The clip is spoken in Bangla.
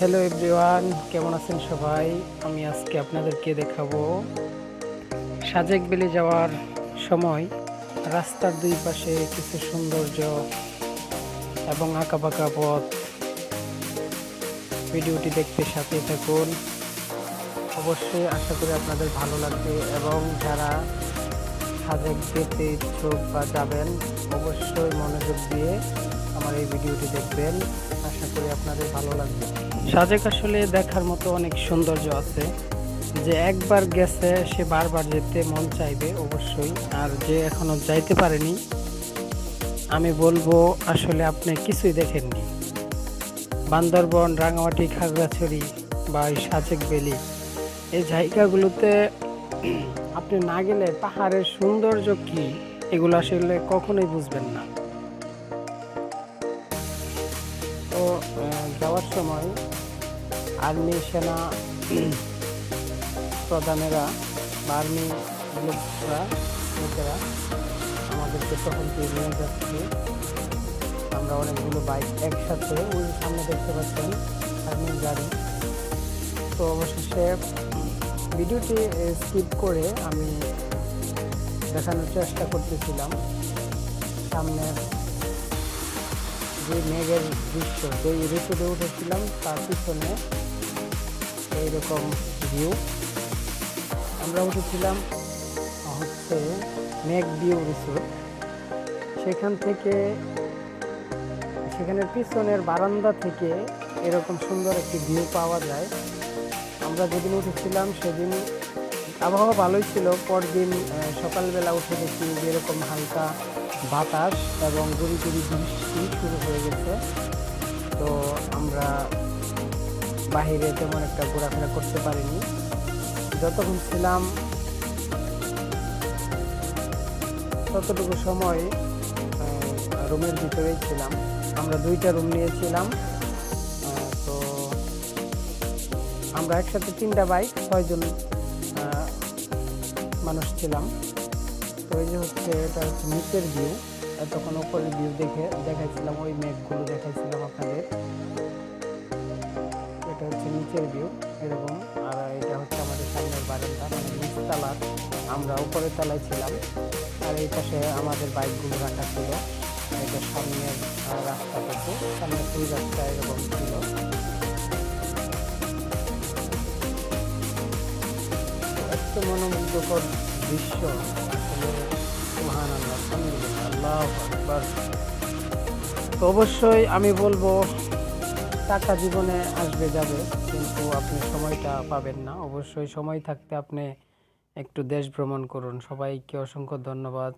হ্যালো এভরিওয়ান কেমন আছেন সবাই? আমি আজকে আপনাদেরকে দেখাবো সাজেক বেলে যাওয়ার সময় রাস্তার দুই পাশে কিছু সৌন্দর্য এবং আঁকা আঁকাবাঁকা পথ। ভিডিওটি দেখতে সাথে থাকুন। অবশ্যই আশা করি আপনাদের ভালো লাগবে এবং যারা সাজেক যেতে ইচ্ছুক বা যাবেন, অবশ্যই মনোযোগ দিয়ে আমার এই ভিডিওটি দেখবেন। আশা করি আপনাদের ভালো লাগবে। সাজেক আসলে দেখার মতো অনেক সৌন্দর্য আছে যে একবার গেছে, সে বারবার যেতে মন চাইবে অবশ্যই। আর যে এখনও যাইতে পারেনি, আমি বলব আসলে আপনি কিছুই দেখেননি। বান্দরবন, রাঙামাটি, খাগড়াছড়ি বা এই সাজেক বেলি এই জায়গাগুলোতে আপনি না গেলে পাহাড়ের সৌন্দর্য কি? এগুলো আসলে কখনোই বুঝবেন না। যাওয়ার সময় আর্মি সেনা প্রধানেরা বা আর্মি লোকরা, লোকেরা আমাদেরকে তখন নিয়ে যাচ্ছে। আমরা অনেকগুলো বাইক একসাথে ওই সামনে দেখতে পাচ্ছেন আর্মির গাড়ি। তো অবশেষে ভিডিওটি স্কিপ করে আমি দেখানোর চেষ্টা করতেছিলাম। সামনের যে মেঘের দৃশ্য, যে ঋতুতে উঠেছিলাম, তার পিছনে এইরকম ভিউ আমরা উঠেছিলাম হচ্ছে মেঘ ভিউ রিসোর্ট সেখান থেকে, সেখানের পিছনের বারান্দা থেকে এরকম সুন্দর একটি ভিউ পাওয়া যায়। আমরা যেদিন উঠেছিলাম, সেদিন আবহাওয়া ভালোই ছিল। পরদিন সকালবেলা উঠে দেখি যেরকম হালকা বাতাস এবং গুড়ি গুড়ি বৃষ্টি শুরু হয়ে গেছে। তো আমরা বাহিরে তেমন একটা ঘোরাফেরা করতে পারিনি। যতক্ষণ ছিলাম, ততটুকু সময় রুমের ভিতরেই ছিলাম। আমরা দুইটা রুম নিয়েছিলাম। তো আমরা একসাথে তিনটা বাইক, ছয়জন মানুষ ছিলাম। তো এই যে হচ্ছে এটা হচ্ছে নিচের ভিউ তখন উপরের ভিউ দেখে দেখাইছিলাম, ওই মেঘগুলো দেখাইছিলাম আপনাদের। এটা হচ্ছে নিচের ভিউ এরকম। আর এটা হচ্ছে আমাদের সামনের বারান্দা মানে নিচতলা আমরা উপরের তলায় ছিলাম। আর এই পাশে আমাদের বাইকগুলো রাখা ছিল। এটা সামনের রাস্তা থেকে, সামনের দুই রাস্তা এরকম ছিল। মনোমুগ্ধকর দৃশ্য। তো অবশ্যই আমি বলব, টাকা জীবনে আসবে যাবে, কিন্তু আপনি সময়টা পাবেন না। অবশ্যই সময় থাকতে আপনি একটু দেশ ভ্রমণ করুন। সবাইকে অসংখ্য ধন্যবাদ।